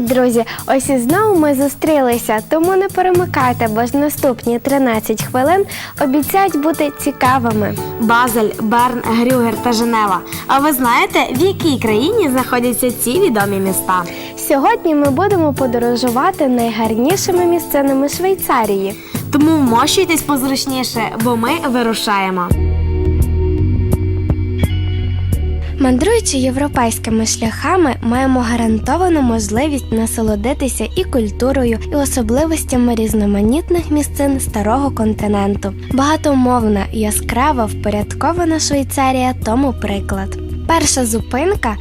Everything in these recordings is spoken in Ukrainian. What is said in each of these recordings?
друзі, ось і знову ми зустрілися, тому не перемикайте, бо ж наступні 13 хвилин обіцяють бути цікавими. Базель, Берн, Грюгер та Женева. А ви знаєте, в якій країні знаходяться ці відомі міста? Сьогодні ми будемо подорожувати найгарнішими місцинами Швейцарії. Тому вмощуйтесь позручніше, бо ми вирушаємо. Мандруючи європейськими шляхами, маємо гарантовану можливість насолодитися і культурою, і особливостями різноманітних місцин старого континенту. Багатомовна, яскрава, впорядкована Швейцарія тому приклад. Перша зупинка.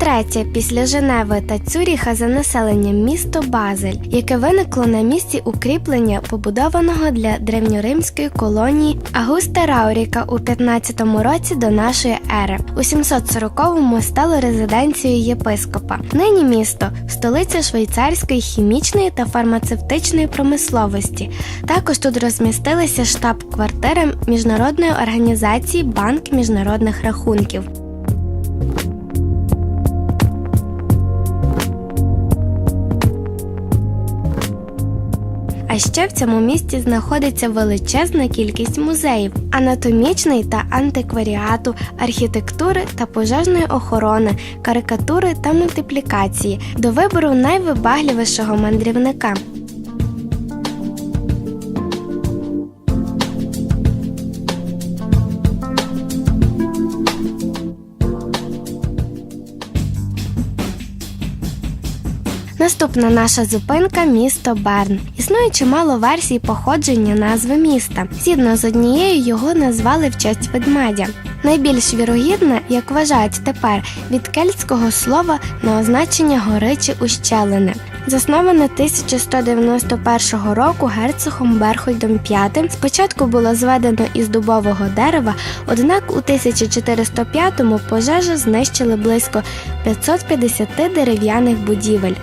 Третє після Женеви та Цюріха за населенням місто Базель, яке виникло на місці укріплення, побудованого для древньоримської колонії Агуста Рауріка у 15 році до нашої ери. У 740-му стало резиденцією єпископа. Нині місто столиця швейцарської хімічної та фармацевтичної промисловості. Також тут розмістилися штаб-квартири міжнародної організації Банк міжнародних рахунків. А ще в цьому місті знаходиться величезна кількість музеїв, анатомічний та антикваріату, архітектури та пожежної охорони, карикатури та мультиплікації до вибору найвибагливішого мандрівника. Наступна наша зупинка місто Берн. Існує чимало версій походження назви міста. Згідно з однією його назвали в честь ведмедя. Найбільш вірогідна, як вважають тепер, від кельтського слова на означення гори чи ущелини. Засноване 1191 року герцогом Берхольдом V, спочатку було зведено із дубового дерева, однак у 1405-му пожежа знищили близько 550 дерев'яних будівель.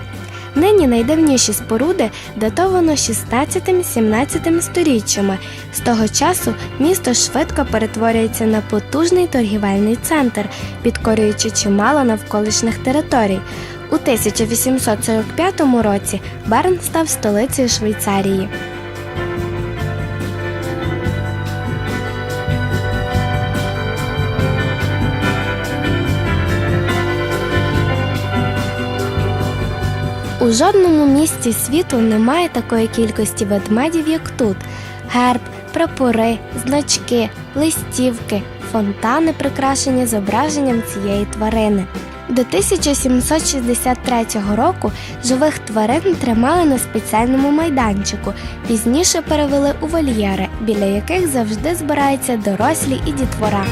Нині найдавніші споруди датовано 16-17 сторіччями. З того часу місто швидко перетворюється на потужний торгівельний центр, підкорюючи чимало навколишніх територій. У 1845 році Берн став столицею Швейцарії. У жодному місці світу немає такої кількості ведмедів, як тут. Герб, прапори, значки, листівки, фонтани прикрашені зображенням цієї тварини. До 1763 року живих тварин тримали на спеціальному майданчику, пізніше перевели у вольєри, біля яких завжди збираються дорослі і дітвора.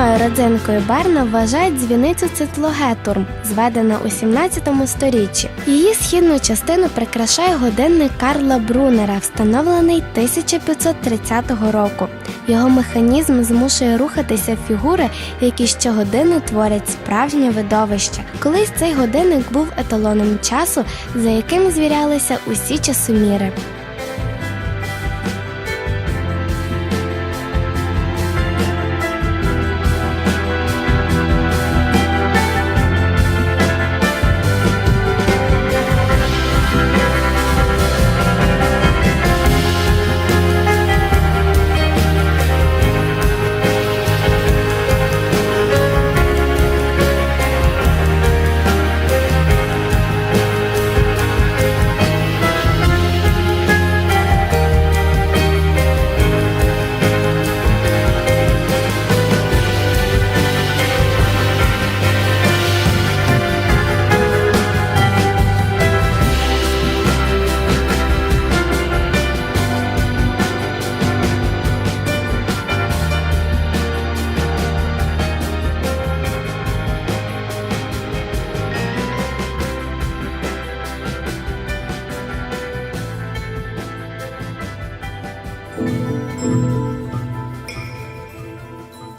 Головною родзинкою Берна вважають дзвіницю Цитлогетурм, зведена у 17 сторіччі. Її східну частину прикрашає годинник Карла Брунера, встановлений 1530 року. Його механізм змушує рухатися фігури, які щогодини творять справжнє видовище. Колись цей годинник був еталоном часу, за яким звірялися усі часоміри.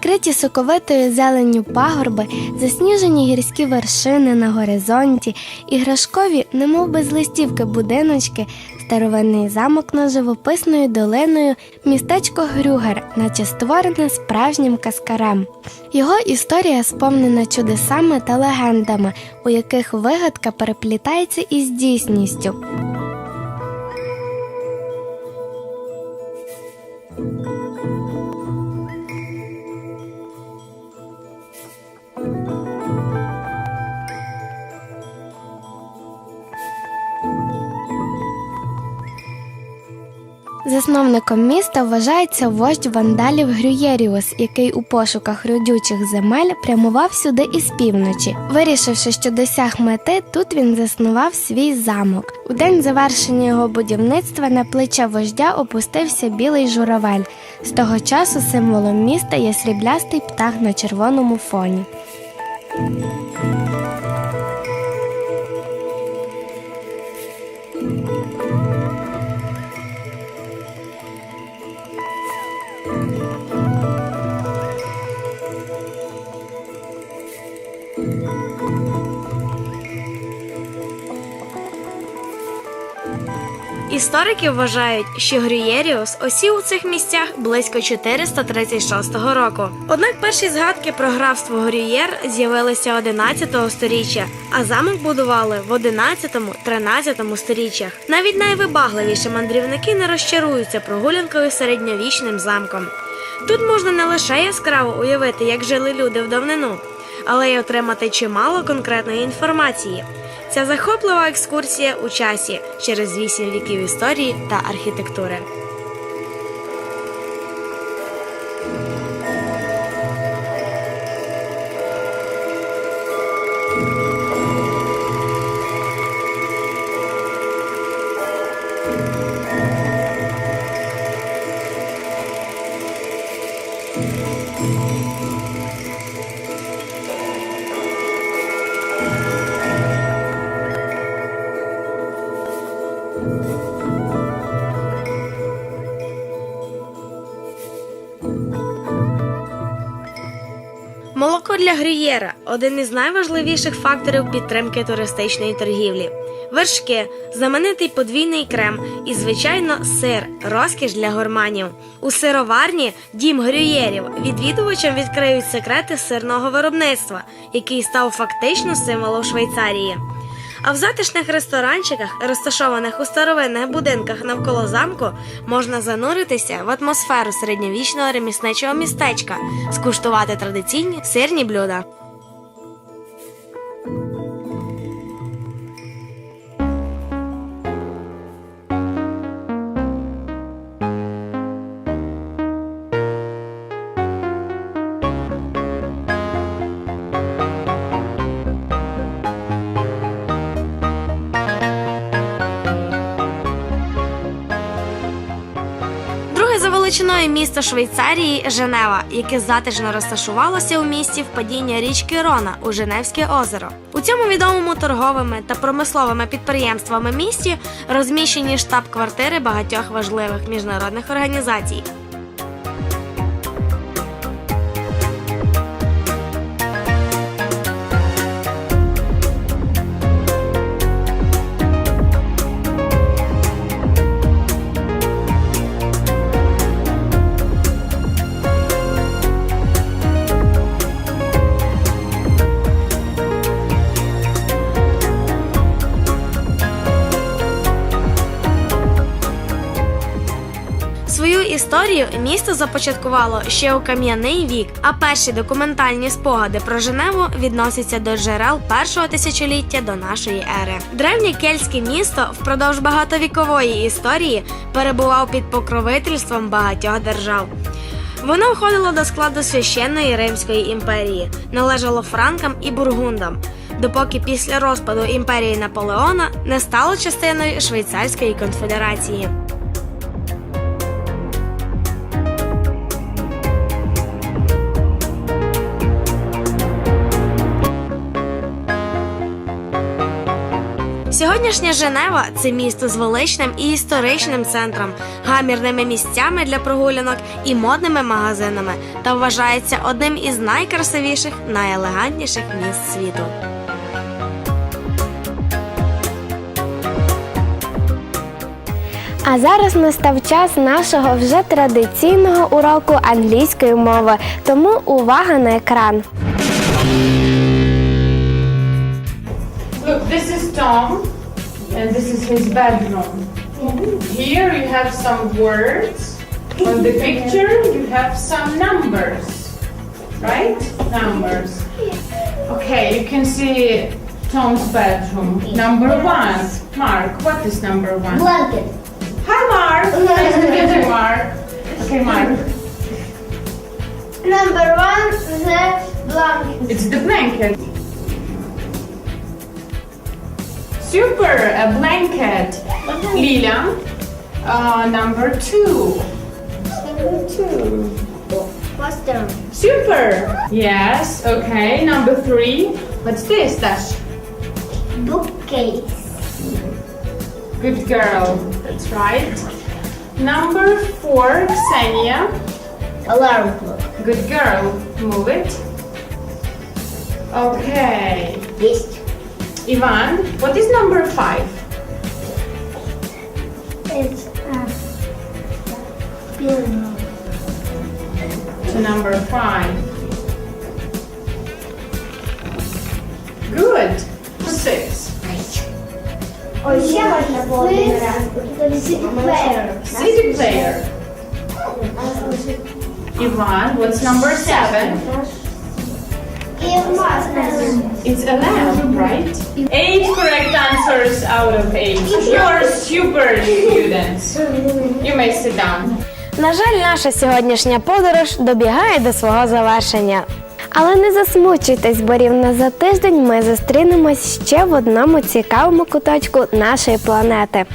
Вкриті соковитою зеленню пагорби, засніжені гірські вершини на горизонті, іграшкові, немов без листівки будиночки, старовинний замок над живописною долиною містечко Грюгер, наче створене справжнім каскарем. Його історія сповнена чудесами та легендами, у яких вигадка переплітається із дійсністю. Засновником міста вважається вождь вандалів Грюєріус, який у пошуках родючих земель прямував сюди із півночі. Вирішивши, що досяг мети, тут він заснував свій замок. У день завершення його будівництва на плече вождя опустився білий журавель. З того часу символом міста є сріблястий птах на червоному фоні. Історики вважають, що Грюєріус осів у цих місцях близько 436 року. Однак перші згадки про графство Грюєр з'явилися 11 сторіччя, а замок будували в 11-13 сторіччях. Навіть найвибагливіші мандрівники не розчаруються прогулянкою середньовічним замком. Тут можна не лише яскраво уявити, як жили люди в давнину, але й отримати чимало конкретної інформації. Ця захоплива екскурсія у часі через вісім віків історії та архітектури. Молоко Грієра один із найважливіших факторів підтримки туристичної торгівлі. Вершки, знаменитий подвійний крем і, звичайно, сир розкіш для гурманів. У сироварні дім грюєрів відвідувачам відкриють секрети сирного виробництва, який став фактично символом Швейцарії. А в затишних ресторанчиках, розташованих у старовинних будинках навколо замку, можна зануритися в атмосферу середньовічного ремісничого містечка, скуштувати традиційні сирні блюда. Величиною місто Швейцарії Женева, яке затишно розташувалося у місті впадіння річки Рона у Женевське озеро. У цьому відомому торговими та промисловими підприємствами місті розміщені штаб-квартири багатьох важливих міжнародних організацій. Свою історію місто започаткувало ще у кам'яний вік, а перші документальні спогади про Женеву відносяться до джерел першого тисячоліття до нашої ери. Древнє кельтське місто впродовж багатовікової історії перебував під покровительством багатьох держав. Воно входило до складу священної Римської імперії, належало франкам і бургундам, допоки після розпаду імперії Наполеона не стало частиною Швейцарської конфедерації. Сьогоднішня Женева це місто з величним і історичним центром, гамірними місцями для прогулянок і модними магазинами та вважається одним із найкрасивіших, найелегантніших міст світу. А зараз настав час нашого вже традиційного уроку англійської мови. Тому увага на екран. This is Tom, and this is his bedroom. Here you have some words. On the picture, you have some numbers. Right? Numbers. Okay, you can see Tom's bedroom. Number one. Mark, what is number one? Blanket. Hi, Mark. Nice to meet you, Mark. Okay, Mark. Number one, is the blanket. It's the blanket. Super, a blanket. Lila, uh, number two. Number two. Poster. Super. Yes. Okay. Number three. What's this, Dash? Bookcase. Good girl. That's right. Number four, Ksenia. Alarm clock. Good girl. Move it. Okay. List. Ivan, what is number five? It's a pillow. to number five. Good. Six. Ось ще можна було один раз. CD player. CD player. Ivan, what's number seven? І маска. It's a lamp, right? Eight correct answers out of eight. You're super students. You may sit down. На жаль, наша сьогоднішня подорож добігає до свого завершення. Але не засмучуйтесь, бо рівно за тиждень ми зустрінемось ще в одному цікавому куточку нашої планети.